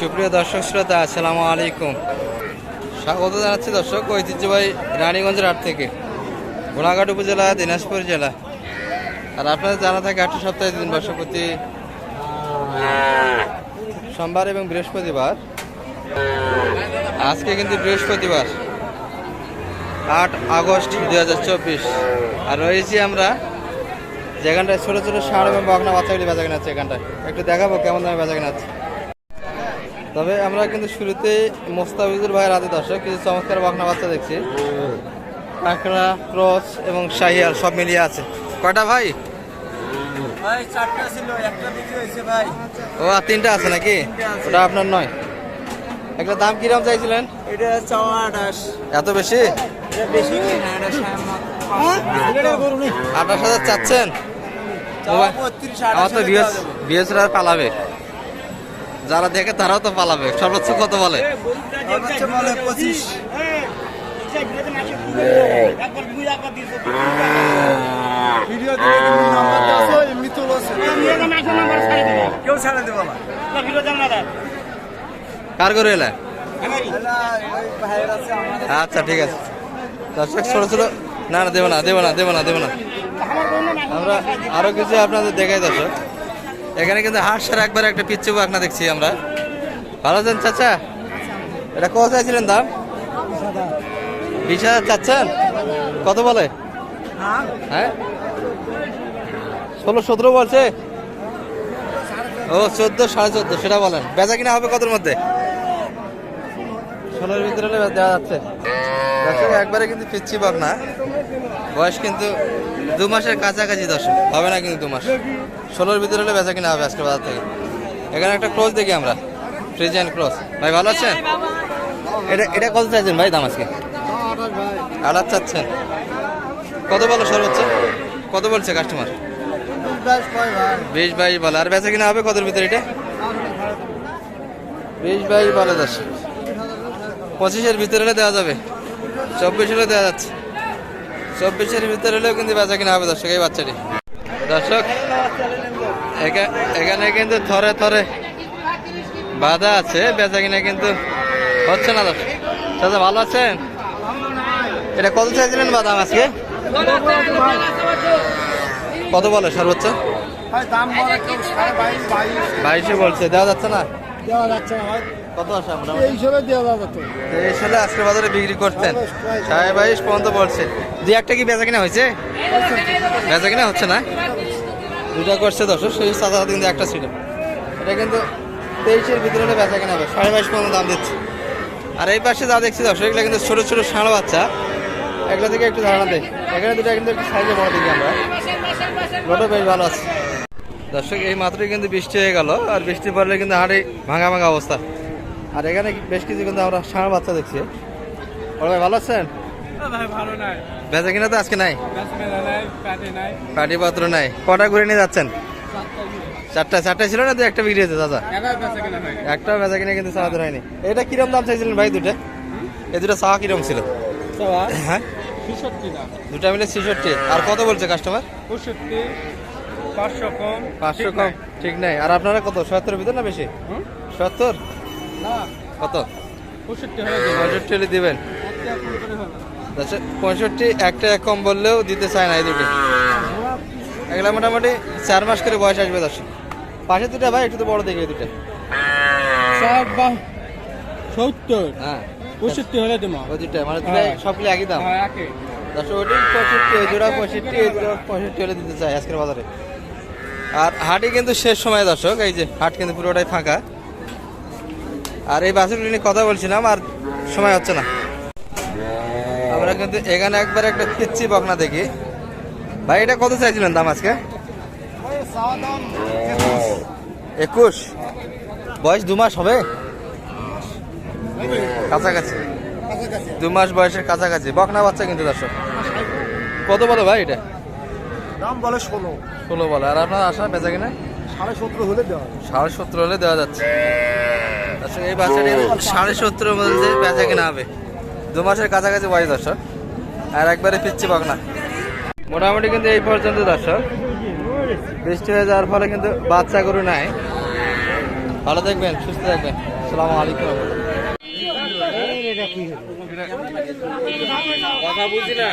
সুপ্রিয় দর্শক শ্রোতা, আসসালামু আলাইকুম। স্বাগত জানাচ্ছি দর্শক ঐতিহ্যবাহী রানীগঞ্জের হাট থেকে গোলাঘাট উপজেলা, দিনাজপুর জেলা। আর আপনাদের জানা থাকে, আটটি সপ্তাহে দিন বর্ষপতি সোমবার এবং বৃহস্পতিবার। আজকে কিন্তু বৃহস্পতিবার, আট আগস্ট দুই হাজার চব্বিশ। আর রয়েছি আমরা যেখানটায় ছোটো ছোটো ষাঁড় এবং বকনা বাচ্চাগুলি বেচা কেনা আছে এখানটায়। একটু দেখাবো কেমন দামে বেচা কেনা তবে আমরা কিন্তু শুরুতে মোস্তাফিজুর ভাইয়ের হাতে দর্শক কিছু চমৎকার বকনা বাচ্চা দেখছি। কাঁকড়া ক্রস এবং শাহিয়াল সব মিলিয়ে আছে। কয়টা ভাই? ভাই চারটা ছিল একটা বিক্রি হয়েছে ভাই। ও আর তিনটা আছে নাকি? ওটা আপনার নয়। একটা দাম কীরকম চাইছিলেন? এটা চাওয়া আঠাশ। এত বেশি? এটা আঠাশ হাজার চাচ্ছেন? আমার তো বিএস বিএসরা পালাবে। যারা দেখে তারাও তো পালাবে। সর্বোচ্চ কত বলে? কার করে এলে? আচ্ছা ঠিক আছে। দর্শক, ছোট ছোট না না, দেবো না দেবো না দেবো না দেবো না। আমরা আরও কিছু আপনাদের দেখাই, দর্শক। এখানে কিন্তু হাট সার একবার একটা পিচ্ছু আপনার দেখছি আমরা। ভালো আছেন চাচা? এটা কত চাইছিলেন দাম? বিশ হাজার চাচ্ছেন? কত বলে? হ্যাঁ? ষোলো সতেরো বলছে? ও, চোদ্দ, সাড়ে চোদ্দ, সেটা বলেন। বেচা কিনা হবে কতর মধ্যে? ষোলোর ভিতরে দেওয়া যাচ্ছে। একবারে কিন্তু পিচ্ছি পাক না বয়স কিন্তু দু মাসের কাছাকাছি দর্শক, হবে না কিন্তু দু মাস। ষোলোর ভিতরে হলে বেচা কিনা হবে আজকে বাজার থেকে। এখানে একটা ক্লোজ দেখি আমরা, ফ্রিজ অ্যান্ড ক্রস ভাই, ভালো আছেন? এটা এটা কত চাইছেন ভাই দাম আজকে? আড়াত চাচ্ছেন। কত বলো সর্বোচ্চ কত বলছে কাস্টমার বিশ বাইশ বলে। আর বেচা কিনা হবে কতর ভিতরে এটা? বিশ বাইশ বলে দশ পঁচিশের ভিতরে হলে দেওয়া যাবে। চব্বিশ হলে দেওয়া যাচ্ছে। চব্বিশের ভিতরে হলেও কিন্তু বেচা কিনা হবে দর্শক এই বাচ্চাটি। দর্শক এখানে কিন্তু থরে থরে বাধা আছে বেচা কিনা কিন্তু হচ্ছে না দর্শক। দাদা ভালো আছেন? এটা কত চাইছিলেন বাদাম আজকে? কত বলে সর্বোচ্চ? বাইশে বলছে দেওয়া যাচ্ছে না? দেওয়া যাচ্ছে না কত আসে মোটামুটি? এই হিসেবে দেওয়া যাবে এই সালে আজকে বাজারে বিক্রি করতেন। সাড়ে বাইশ পর্যন্ত বলছে দুই একটা কি বেচা কিনা হয়েছে? বেচা কিনা হচ্ছে না? দুটা করছে দশ সেই সাদা হাতে কিন্তু একটা ছিল। এটা কিন্তু তেইশের ভিতরে বেচা কিনা হবে। সাড়ে বাইশ পর্যন্ত দাম দিচ্ছে। আর এই পাশে যা দেখছি দশ এগুলো কিন্তু ছোটো ছোটো ষাঁড় বাচ্চা। এগুলো থেকে একটু ধারণা দেয় এখানে দুটো কিন্তু একটু সাইজে বড় দেখি আমরা। লোটো বেশ ভালো আছে। দর্শক এই মাত্রই কিন্তু বৃষ্টি হয়ে গেল আর বৃষ্টি পড়লে কিন্তু হাড়ি ভাঙা ভাঙা অবস্থা। আর এখানে বেশ কিছু কিন্তু আমরা ষাঁড় বাচ্চা দেখছি। বড় ভাই ভালো আছেন? বেচা কিনা তো আজকে নাই? পাটি পত্র নাই কটা ঘুরে নিয়ে যাচ্ছেন? চারটা চারটা ছিল না তো একটা বিক্রি হয়েছে দাদা একটা বেচা কিনা কিন্তু চাওয়া হয়নি। এটা কিরম দাম চাইছিলেন ভাই দুটো? এই দুটো চাওয়া কিরম ছিল? হ্যাঁ? দুটা মিলে ছেষট্টি। আর কত বলছে কাস্টমার পঁয়ষট্টি। পাঁচশো কম পাঁচশো কম ঠিক নাই। আর আপনারা কত? সত্তরের ভিতর না বেশি? সত্তর? না। কত? পঁয়ষট্টি হলে দিবেন। আচ্ছা পঁয়ষট্টি একটা এক কম বললেও দিতে চায় না এই দুটো। এগুলা মোটামুটি চার মাস করে বয়স আসবে দশ পাশে দুটা ভাই একটু তো বড় দেখে দুটো। সত্তর। হ্যাঁ। পঁয়ষট্টি হলে ওই দুটা মানে দুটা হ্যাঁ। সবগুলো একই দাম। হ্যাঁ ওইটি পঁয়ষট্টি ওই দুটা পঁয়ষট্টি পঁয়ষট্টি হলে দিতে চাই আজকের বাজারে। আর হাটই কিন্তু শেষ সময় দর্শক, এই যে হাট কিন্তু পুরোটাই ফাঁকা। আর এই বাসগুলি নিয়ে কথা বলছিলাম আর সময় হচ্ছে না। আমরা কিন্তু এখানে একবার একটা পিচ্ছি বকনা দেখি। ভাই, এটা কত চাইছিলেন দাম আজকে? একুশ। বয়স দু মাস হবে? কাছাকাছি। দু মাস বয়সের কাছাকাছি। বকনা বাচ্চা কিন্তু দর্শক। কত বলো ভাই এটা? দাম বলে ষোলো। ষোলো বলে। আর আপনার আশা বেচা কিনা? সাড়ে সতেরো হলে দেওয়া সাড়ে সত্তর হলে দেওয়া যাচ্ছে। দর্শক এই বাচ্চাটি সাড়ে সত্তরের মধ্যে বেচা কিনা হবে। দু মাসের কাছাকাছি বয়স দর্শক। আর একবারে পিচ্ছি বকনা। মোটামুটি কিন্তু এই পর্যন্ত দর্শক। বৃষ্টি হয়ে যাওয়ার ফলে কিন্তু বাচ্চা গরু নাই। ভালো থাকবেন সুস্থ থাকবেন। আসসালামু আলাইকুম। কথা বুঝি না